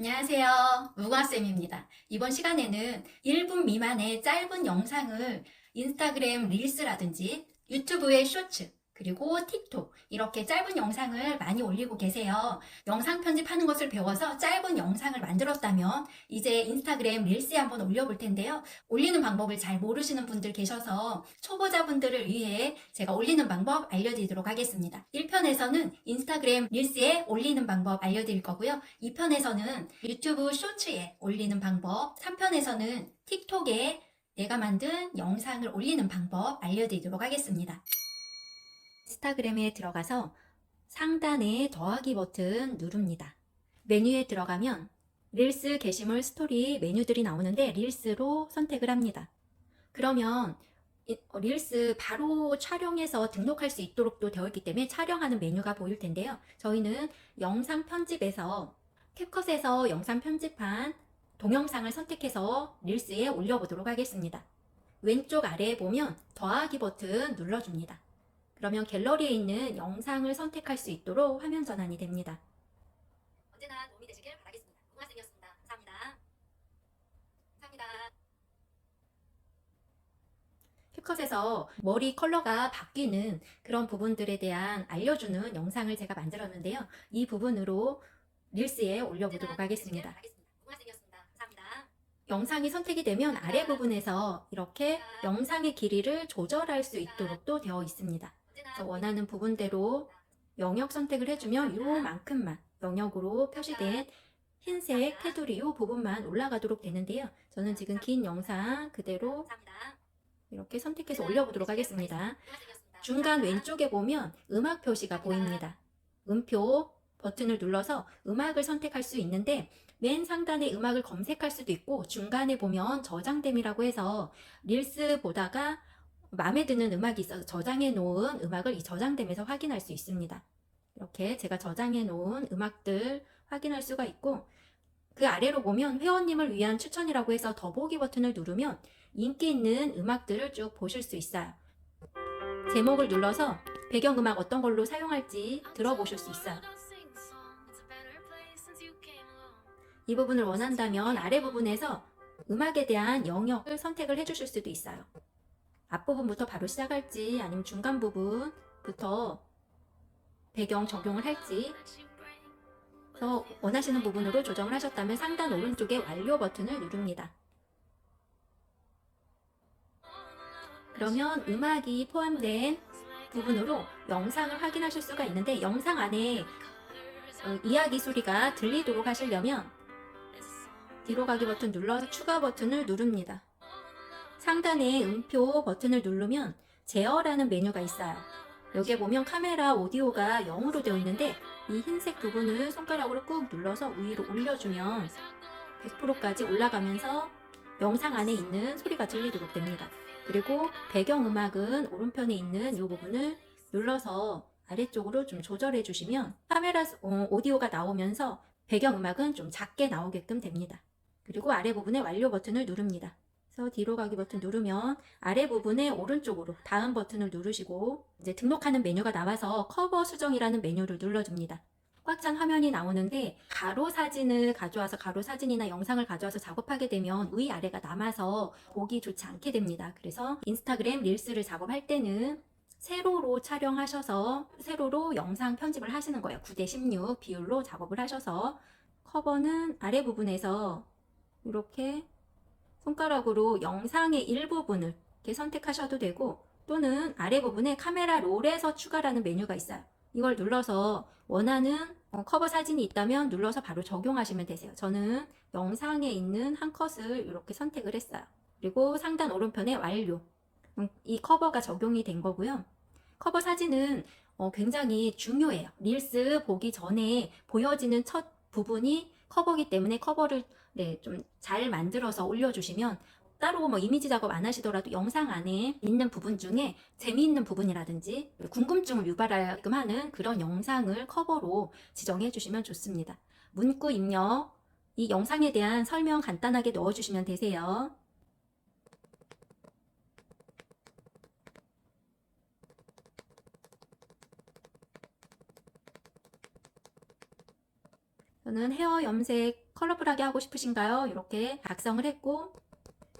안녕하세요. 무과쌤입니다. 이번 시간에는 1분 미만의 짧은 영상을 인스타그램 릴스라든지 유튜브의 쇼츠, 그리고 틱톡, 이렇게 짧은 영상을 많이 올리고 계세요. 영상 편집하는 것을 배워서 짧은 영상을 만들었다면 이제 인스타그램 릴스에 한번 올려볼 텐데요. 올리는 방법을 잘 모르시는 분들 계셔서 초보자분들을 위해 제가 올리는 방법 알려드리도록 하겠습니다. 1편에서는 인스타그램 릴스에 올리는 방법 알려드릴 거고요. 2편에서는 유튜브 쇼츠에 올리는 방법, 3편에서는 틱톡에 내가 만든 영상을 올리는 방법 알려드리도록 하겠습니다. 인스타그램에 들어가서 상단에 더하기 버튼 누릅니다. 메뉴에 들어가면 릴스 게시물 스토리 메뉴들이 나오는데 릴스로 선택을 합니다. 그러면 이- 어, 릴스 바로 촬영해서 등록할 수 있도록 또 되어 있기 때문에 촬영하는 메뉴가 보일 텐데요. 저희는 영상 편집에서 캡컷에서 영상 편집한 동영상을 선택해서 릴스에 올려보도록 하겠습니다. 왼쪽 아래에 보면 더하기 버튼 눌러줍니다. 그러면 갤러리에 있는 영상을 선택할 수 있도록 화면 전환이 됩니다. 언제나 도움이 되시길 바라겠습니다. 우마쌤이었습니다. 감사합니다. 감사합니다. 캡컷에서 머리 컬러가 바뀌는 그런 부분들에 대한 알려주는 영상을 제가 만들었는데요. 이 부분으로 릴스에 올려보도록 하겠습니다. 영상이 선택이 되면 아래 부분에서 이렇게 영상의 길이를 조절할 수 있도록도 되어 있습니다. 원하는 부분대로 영역 선택을 해주면 요만큼만 영역으로 표시된 흰색 테두리 요 부분만 올라가도록 되는데요. 저는 지금 긴 영상 그대로 이렇게 선택해서 올려보도록 하겠습니다. 중간 왼쪽에 보면 음악 표시가 보입니다. 음표 버튼을 눌러서 음악을 선택할 수 있는데 맨 상단에 음악을 검색할 수도 있고 중간에 보면 저장됨이라고 해서 릴스 보다가 마음에 드는 음악이 있어서 저장해 놓은 음악을 이 저장됨에서 확인할 수 있습니다. 이렇게 제가 저장해 놓은 음악들 확인할 수가 있고 그 아래로 보면 회원님을 위한 추천이라고 해서 더보기 버튼을 누르면 인기 있는 음악들을 쭉 보실 수 있어요. 제목을 눌러서 배경음악 어떤 걸로 사용할지 들어보실 수 있어요. 이 부분을 원한다면 아래 부분에서 음악에 대한 영역을 선택을 해주실 수도 있어요. 앞부분부터 바로 시작할지 아니면 중간 부분부터 배경 적용을 할지 그래서 원하시는 부분으로 조정을 하셨다면 상단 오른쪽에 완료 버튼을 누릅니다. 그러면 음악이 포함된 부분으로 영상을 확인하실 수가 있는데 영상 안에 어, 이야기 소리가 들리도록 하시려면 뒤로 가기 버튼 눌러서 추가 버튼을 누릅니다. 상단에 음표 버튼을 누르면 제어라는 메뉴가 있어요. 여기에 보면 카메라 오디오가 0으로 되어 있는데 이 흰색 부분을 손가락으로 꾹 눌러서 위로 올려주면 100%까지 올라가면서 영상 안에 있는 소리가 들리도록 됩니다. 그리고 배경음악은 오른편에 있는 이 부분을 눌러서 아래쪽으로 좀 조절해 주시면 카메라 어, 오디오가 나오면서 배경음악은 좀 작게 나오게끔 됩니다. 그리고 아래 부분에 완료 버튼을 누릅니다. 그래서 뒤로 가기 버튼 누르면 아래 부분에 오른쪽으로 다음 버튼을 누르시고 이제 등록하는 메뉴가 나와서 커버 수정이라는 메뉴를 눌러줍니다. 꽉 찬 화면이 나오는데 가로 사진을 가져와서 가로 사진이나 영상을 가져와서 작업하게 되면 위아래가 남아서 보기 좋지 않게 됩니다. 그래서 인스타그램 릴스를 작업할 때는 세로로 촬영하셔서 세로로 영상 편집을 하시는 거예요. 9대 16 비율로 작업을 하셔서 커버는 아래 부분에서 이렇게 손가락으로 영상의 일부분을 이렇게 선택하셔도 되고 또는 아래 부분에 카메라 롤에서 추가라는 메뉴가 있어요. 이걸 눌러서 원하는 어, 커버 사진이 있다면 눌러서 바로 적용하시면 되세요. 저는 영상에 있는 한 컷을 이렇게 선택을 했어요. 그리고 상단 오른편에 완료. 음, 이 커버가 적용이 된 거고요. 커버 사진은 어, 굉장히 중요해요. 릴스 보기 전에 보여지는 첫 부분이 커버기 때문에 커버를 네, 좀 잘 만들어서 올려주시면 따로 뭐 이미지 작업 안 하시더라도 영상 안에 있는 부분 중에 재미있는 부분이라든지 궁금증을 유발하게끔 하는 그런 영상을 커버로 지정해 주시면 좋습니다. 문구 입력, 이 영상에 대한 설명 간단하게 넣어주시면 되세요. 저는 헤어 염색 컬러풀하게 하고 싶으신가요? 이렇게 작성을 했고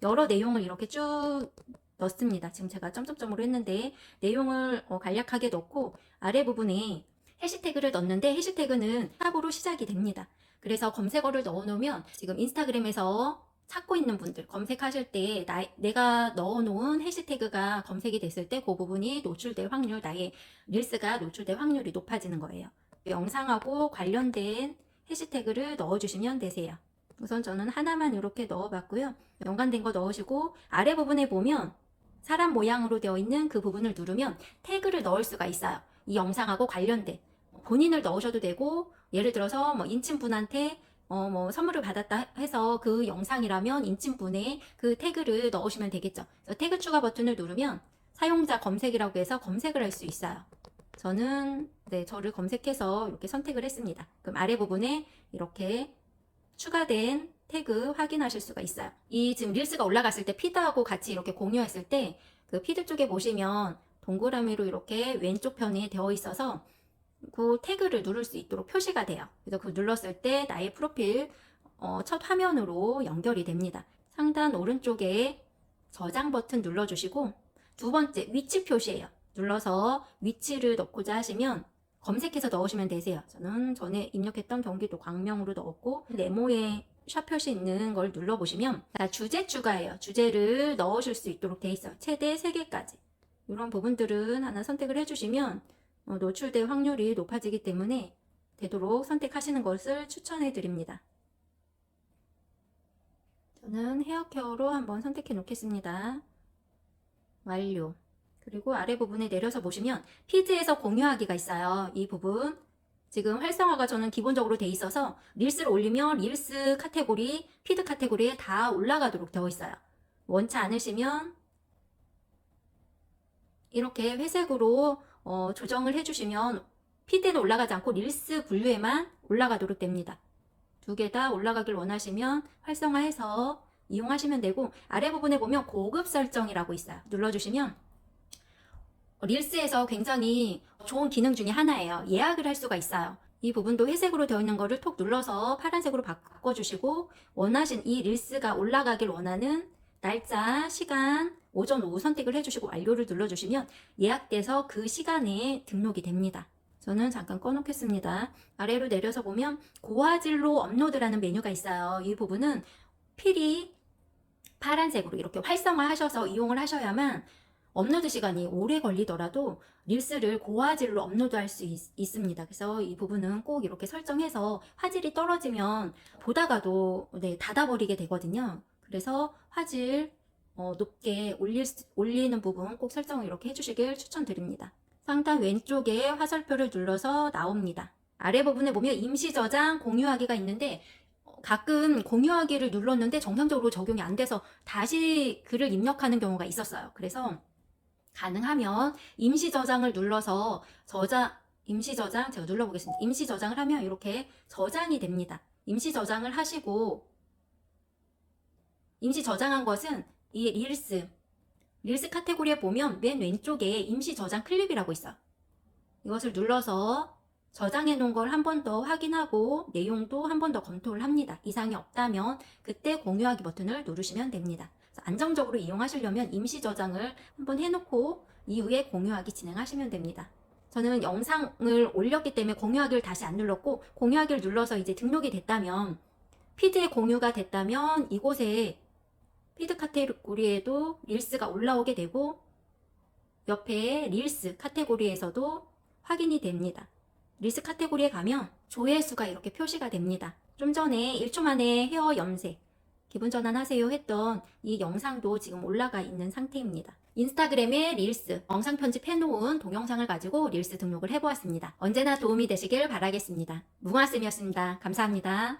여러 내용을 이렇게 쭉 넣습니다. 지금 제가 점점점으로 했는데 내용을 어, 간략하게 넣고 아래 부분에 해시태그를 넣는데 해시태그는 탑으로 시작이 됩니다. 그래서 검색어를 넣어놓으면 지금 인스타그램에서 찾고 있는 분들 검색하실 때 나, 내가 넣어놓은 해시태그가 검색이 됐을 때 그 부분이 노출될 확률, 나의 릴스가 노출될 확률이 높아지는 거예요. 영상하고 관련된 해시태그를 넣어주시면 되세요. 우선 저는 하나만 이렇게 넣어봤고요. 연관된 거 넣으시고 아래 부분에 보면 사람 모양으로 되어 있는 그 부분을 누르면 태그를 넣을 수가 있어요. 이 영상하고 관련된 본인을 넣으셔도 되고 예를 들어서 뭐 인친분한테 어, 뭐 선물을 받았다 해서 그 영상이라면 인친분의 그 태그를 넣으시면 되겠죠. 태그 추가 버튼을 누르면 사용자 검색이라고 해서 검색을 할 수 있어요. 저는 네, 저를 검색해서 이렇게 선택을 했습니다. 그럼 아래 부분에 이렇게 추가된 태그 확인하실 수가 있어요. 이 지금 릴스가 올라갔을 때 피드하고 같이 이렇게 공유했을 때 그 피드 쪽에 보시면 동그라미로 이렇게 왼쪽 편에 되어 있어서 그 태그를 누를 수 있도록 표시가 돼요. 그래서 그 눌렀을 때 나의 프로필 어, 첫 화면으로 연결이 됩니다. 상단 오른쪽에 저장 버튼 눌러주시고 두 번째 위치 표시예요. 눌러서 위치를 넣고자 하시면 검색해서 넣으시면 되세요. 저는 전에 입력했던 경기도 광명으로 넣었고 네모에 샵 표시 있는 걸 눌러보시면 자, 주제 추가예요. 주제를 넣으실 수 있도록 돼 있어요. 최대 3개까지. 이런 부분들은 하나 선택을 해주시면 어, 노출될 확률이 높아지기 때문에 되도록 선택하시는 것을 추천해 드립니다. 저는 헤어케어로 한번 선택해 놓겠습니다. 완료. 그리고 아래 부분에 내려서 보시면 피드에서 공유하기가 있어요. 이 부분. 지금 활성화가 저는 기본적으로 돼 있어서 릴스를 올리면 릴스 카테고리, 피드 카테고리에 다 올라가도록 되어 있어요. 원치 않으시면 이렇게 회색으로 어, 조정을 해주시면 피드에는 올라가지 않고 릴스 분류에만 올라가도록 됩니다. 두 개 다 올라가길 원하시면 활성화해서 이용하시면 되고 아래 부분에 보면 고급 설정이라고 있어요. 눌러주시면 릴스에서 굉장히 좋은 기능 중에 하나예요. 예약을 할 수가 있어요. 이 부분도 회색으로 되어 있는 거를 톡 눌러서 파란색으로 바꿔주시고 원하신 이 릴스가 올라가길 원하는 날짜, 시간, 오전, 오후 선택을 해주시고 완료를 눌러주시면 예약돼서 그 시간에 등록이 됩니다. 저는 잠깐 꺼놓겠습니다. 아래로 내려서 보면 고화질로 업로드라는 메뉴가 있어요. 이 부분은 필히 파란색으로 이렇게 활성화하셔서 이용을 하셔야만 업로드 시간이 오래 걸리더라도 릴스를 고화질로 업로드할 수 있, 습니다 그래서 이 부분은 꼭 이렇게 설정해서 화질이 떨어지면 보다가도 네, 닫아버리게 되거든요. 그래서 화질 어, 높게 올릴 수- 올리는 부분 꼭 설정을 이렇게 해주시길 추천드립니다. 상단 왼쪽에 화살표를 눌러서 나옵니다. 아래 부분에 보면 임시 저장 공유하기가 있는데 어, 가끔 공유하기를 눌렀는데 정상적으로 적용이 안 돼서 다시 글을 입력하는 경우가 있었어요. 그래서 가능하면 임시 저장을 눌러서 저장 임시 저장 제가 눌러 보겠습니다. 임시 저장을 하면 이렇게 저장이 됩니다. 임시 저장을 하시고 임시 저장한 것은 이 릴스 릴스 카테고리에 보면 맨 왼쪽에 임시 저장 클립이라고 있어. 이것을 눌러서 저장해 놓은 걸 한 번 더 확인하고 내용도 한 번 더 검토를 합니다. 이상이 없다면 그때 공유하기 버튼을 누르시면 됩니다. 안정적으로 이용하시려면 임시 저장을 한번 해놓고 이후에 공유하기 진행하시면 됩니다. 저는 영상을 올렸기 때문에 공유하기를 다시 안 눌렀고 공유하기를 눌러서 이제 등록이 됐다면 피드에 공유가 됐다면 이곳에 피드 카테고리에도 릴스가 올라오게 되고 옆에 릴스 카테고리에서도 확인이 됩니다. 릴스 카테고리에 가면 조회수가 이렇게 표시가 됩니다. 좀 전에 1초 만에 헤어 염색 기분 전환하세요 했던 이 영상도 지금 올라가 있는 상태입니다. 인스타그램에 릴스, 영상 편집해놓은 동영상을 가지고 릴스 등록을 해보았습니다. 언제나 도움이 되시길 바라겠습니다. 무궁화쌤이었습니다. 감사합니다.